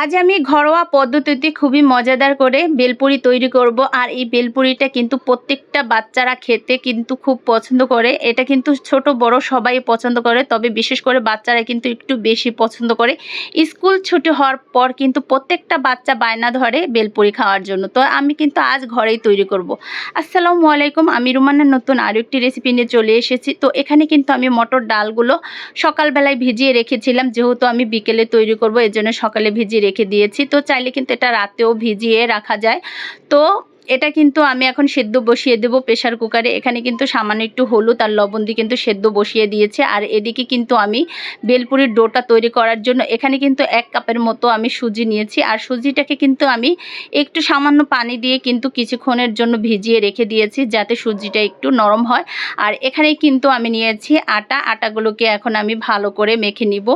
আজ আমি ঘরোয়া পদ্ধতিতে খুবই মজাদার করে বেলপুরি তৈরি করব, আর এই বেলপুরিটা কিন্তু প্রত্যেকটা বাচ্চারা খেতে কিন্তু খুব পছন্দ করে। এটা কিন্তু ছোট, বড় সবাই পছন্দ করে, তবে বিশেষ করে বাচ্চারা কিন্তু একটু বেশি পছন্দ করে। স্কুল ছুটি হওয়ার পর কিন্তু প্রত্যেকটা বাচ্চা বায়না ধরে বেলপুরি খাওয়ার জন্য। তো আমি কিন্তু আজ ঘরেই তৈরি করব। আসসালামু আলাইকুম, আমি রুমানের নতুন আরও একটি রেসিপি নিয়ে চলে এসেছি। তো এখানে কিন্তু আমি মটর ডালগুলো সকালবেলায় ভিজিয়ে রেখেছিলাম, যেহেতু আমি বিকেলে তৈরি করব এর জন্য সকালে ভিজিয়ে রেখে দিয়েছি। তো চাইলে কিন্তু এটা রাতেও ভিজিয়ে রাখা যায়। তো এটা কিন্তু আমি এখন সেদ্ধ বসিয়ে দেবো প্রেশার কুকারে। এখানে কিন্তু সামান্য একটু হলুদ আর লবণ দিয়ে কিন্তু সেদ্ধ বসিয়ে দিয়েছে। আর এদিকে কিন্তু আমি বেলপুরির ডোটা তৈরি করার জন্য এখানে কিন্তু এক কাপের মতো আমি সুজি নিয়েছি। আর সুজিটাকে কিন্তু আমি একটু সামান্য পানি দিয়ে কিন্তু কিছুক্ষণের জন্য ভিজিয়ে রেখে দিয়েছি যাতে সুজিটা একটু নরম হয়। আর এখানে কিন্তু আমি নিয়েছি আটা। আটাগুলোকে এখন আমি ভালো করে মেখে নিব।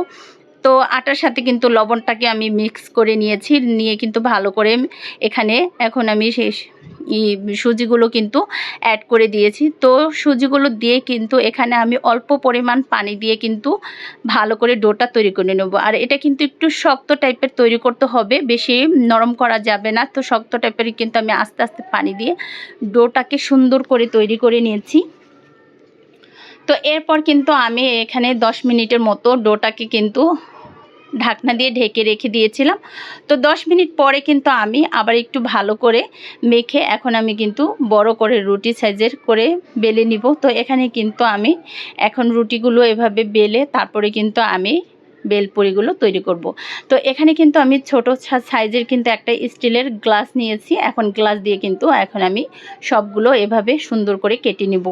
তো আটার সাথে কিন্তু লবণটাকে আমি মিক্স করে নিয়েছি, নিয়ে কিন্তু ভালো করে এখানে এখন আমি শেষ সুজিগুলো কিন্তু অ্যাড করে দিয়েছি। তো সুজিগুলো দিয়ে কিন্তু এখানে আমি অল্প পরিমাণ পানি দিয়ে কিন্তু ভালো করে ডোটা তৈরি করে নেব। আর এটা কিন্তু একটু শক্ত টাইপের তৈরি করতে হবে, বেশি নরম করা যাবে না। তো শক্ত টাইপের কিন্তু আমি আস্তে আস্তে পানি দিয়ে ডোটাকে সুন্দর করে তৈরি করে নিয়েছি। তো এরপর কিন্তু আমি এখানে দশ মিনিটের মতো ডোটাকে কিন্তু ঢাকনা দিয়ে ঢেকে রেখে দিয়েছিলাম। তো দশ মিনিট পরে কিন্তু আমি আবার একটু ভালো করে মেখে এখন আমি কিন্তু বড় করে রুটি সাইজের করে বেলে নিব। তো এখানে কিন্তু আমি এখন রুটিগুলো এভাবে বেলে তারপরে কিন্তু আমি বেলপুরিগুলো তৈরি করব। তো এখানে কিন্তু আমি ছোট সাইজের কিন্তু একটা স্টিলের গ্লাস নিয়েছি। এখন গ্লাস দিয়ে কিন্তু এখন আমি সবগুলো এভাবে সুন্দর করে কেটে নিব।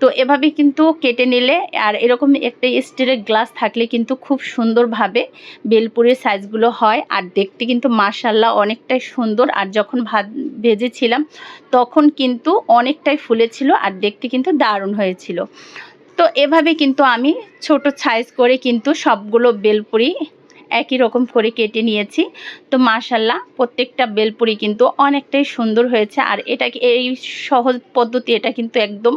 তো এভাবে কিন্তু কেটে নিলে আর এরকম একটা স্টিলের গ্লাস থাকলে কিন্তু খুব সুন্দরভাবে বেলপুরির সাইজগুলো হয়। আর দেখতে কিন্তু মার্শাল্লাহ অনেকটাই সুন্দর। আর যখন ভাত ভেজেছিলাম তখন কিন্তু অনেকটাই ফুলেছিল। আর দেখতে কিন্তু দারুণ হয়েছিল। তো এভাবে কিন্তু আমি ছোট সাইজ করে কিন্তু সবগুলো বেলপুরি একই রকম করে কেটে নিয়েছি। তো মাশাল্লাহ প্রত্যেকটা বেলপুরি কিন্তু অনেকটাই সুন্দর হয়েছে। আর এটা এই সহজ পদ্ধতি, এটা কিন্তু একদম।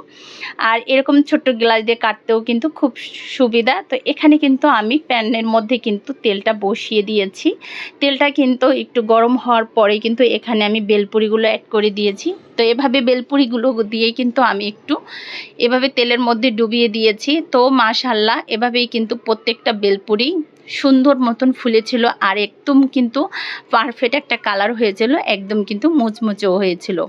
আর এরকম ছোট্ট গ্লাস দিয়ে কাটতেও কিন্তু খুব সুবিধা। তো এখানে কিন্তু আমি প্যানের মধ্যে কিন্তু তেলটা বসিয়ে দিয়েছি। তেলটা কিন্তু একটু গরম হওয়ার পরে কিন্তু এখানে আমি বেলপুরিগুলো অ্যাড করে দিয়েছি। তো এভাবে বেলপুরিগুলো দিয়ে কিন্তু আমি একটু এভাবে তেলের মধ্যে ডুবিয়ে দিয়েছি। তো মাশাল্লাহ এভাবেই কিন্তু প্রত্যেকটা বেলপুরি সুন্দর মতন ফুলেছিল। আর একদম কিন্তু পারফেক্ট একটা কালার হয়েছিল একদম কিন্তু মুচমুচেও হয়েছিল।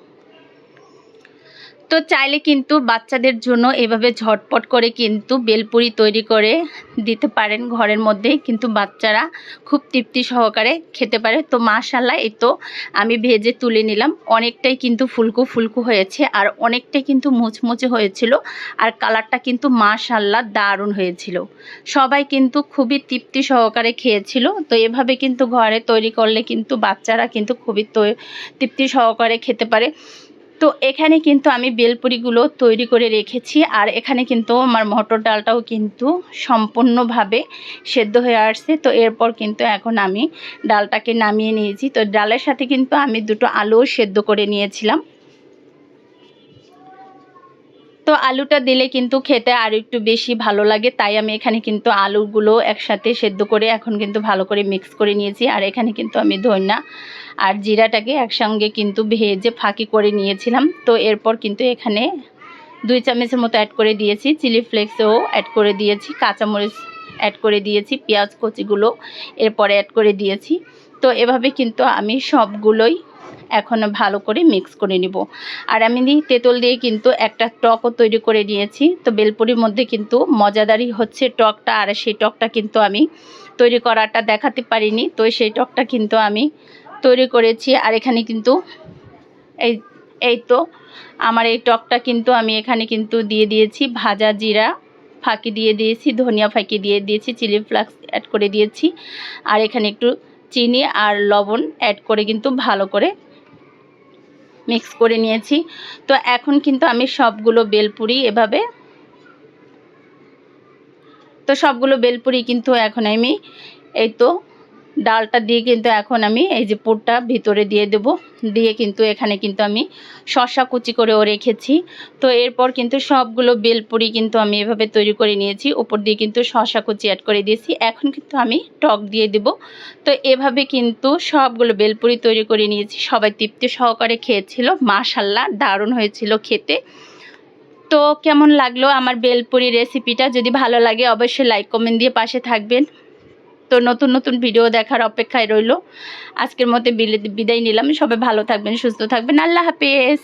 তো চাইলে কিন্তু বাচ্চাদের জন্য এভাবে ঝটপট করে কিন্তু বেলপুরি তৈরি করে দিতে পারেন ঘরের মধ্যে। কিন্তু বাচ্চারা খুব তৃপ্তি সহকারে খেতে পারে। তো মাশাল্লাহ এই তো আমি ভেজে তুলে নিলাম। অনেকটাই কিন্তু ফুলকু ফুলকু হয়েছে আর অনেকটাই কিন্তু মুচমুচে হয়েছিল আর কালারটা কিন্তু মাশাল্লাহ দারুণ হয়েছিল। সবাই কিন্তু খুবই তৃপ্তি সহকারে খেয়েছিল। তো এভাবে কিন্তু ঘরে তৈরি করলে কিন্তু বাচ্চারা কিন্তু খুবই তৃপ্তি সহকারে খেতে পারে। তো এখানে কিন্তু আমি বেলপুরিগুলো তৈরি করে রেখেছি আর এখানে কিন্তু আমার মটর ডালটাও কিন্তু সম্পূর্ণভাবে সেদ্ধ হয়ে আসছে। তো এরপর কিন্তু এখন আমি ডালটাকে নামিয়ে নিয়েছি। তো ডালের সাথে কিন্তু আমি দুটো আলুও সেদ্ধ করে নিয়েছিলাম। তো আলুটা দিলে কিন্তু খেতে আর একটু বেশি ভালো লাগে। তাই আমি এখানে কিন্তু আলুগুলো একসাথে সেদ্ধ করে এখন কিন্তু ভালো করে মিক্স করে নিয়েছি। আর এখানে কিন্তু আমি ধন্যা আর জিরাটাকে একসঙ্গে কিন্তু ভেজে ফাঁকি করে নিয়েছিলাম। তো এরপর কিন্তু এখানে দুই চামচের মতো অ্যাড করে দিয়েছি। চিলি ফ্লেক্সও অ্যাড করে দিয়েছি। কাঁচামরিচ অ্যাড করে দিয়েছি। পেঁয়াজ কচিগুলো এরপরে অ্যাড করে দিয়েছি। তো এভাবে কিন্তু আমি সবগুলোই এখন ভালো করে মিক্স করে নিব। আর আমি তেঁতুল দিয়ে কিন্তু একটা টকও তৈরি করে নিয়েছি। তো বেলপুরির মধ্যে কিন্তু মজাদারি হচ্ছে টকটা, আর সেই টকটা কিন্তু আমি তৈরি করাটা দেখাতে পারিনি। তো সেই টকটা কিন্তু আমি তৈরি করেছি। আর এখানে কিন্তু এই এই তো আমার এই টকটা কিন্তু আমি এখানে কিন্তু দিয়ে দিয়েছি ভাজা জিরা, ফাঁকি দিয়ে দিয়েছি, ধনিয়া ফাঁকি দিয়ে দিয়েছি, চিলি ফ্লাক্স অ্যাড করে দিয়েছি। আর এখানে একটু চিনি আর লবণ অ্যাড করে কিন্তু ভালো করে মিক্স করে নিয়েছি। তো এখন কিন্তু আমি সবগুলো বেলপুরি এভাবে তো সবগুলো বেলপুরি কিন্তু এখন আমি এই তো ডালটা দিয়ে কিন্তু এখন আমি এই যে পুরটা ভিতরে দিয়ে দেব। দিয়ে কিন্তু এখানে কিন্তু আমি শসা কুচি করেও রেখেছি। তো এরপর কিন্তু সবগুলো বেলপুরি কিন্তু আমি এভাবে তৈরি করে নিয়েছি। উপর দিয়ে কিন্তু শসা কুচি অ্যাড করে দিয়েছি। এখন কিন্তু আমি টক দিয়ে দেব। তো এভাবে কিন্তু সবগুলো বেলপুরি তৈরি করে নিয়েছি। সবাই তৃপ্তি সহকারে খেয়েছিল। মাশাল্লাহ, দারুণ হয়েছিল খেতে। তো কেমন লাগল আমার বেলপুরি রেসিপিটা যদি ভালো লাগে অবশ্যই লাইক কমেন্ট দিয়ে পাশে থাকবেন। তো নতুন নতুন ভিডিও দেখার অপেক্ষায় রইল। আজকের মতো বিদায় নিলাম। সবাই ভালো থাকবেন, সুস্থ থাকবেন। আল্লাহ হাফেজ।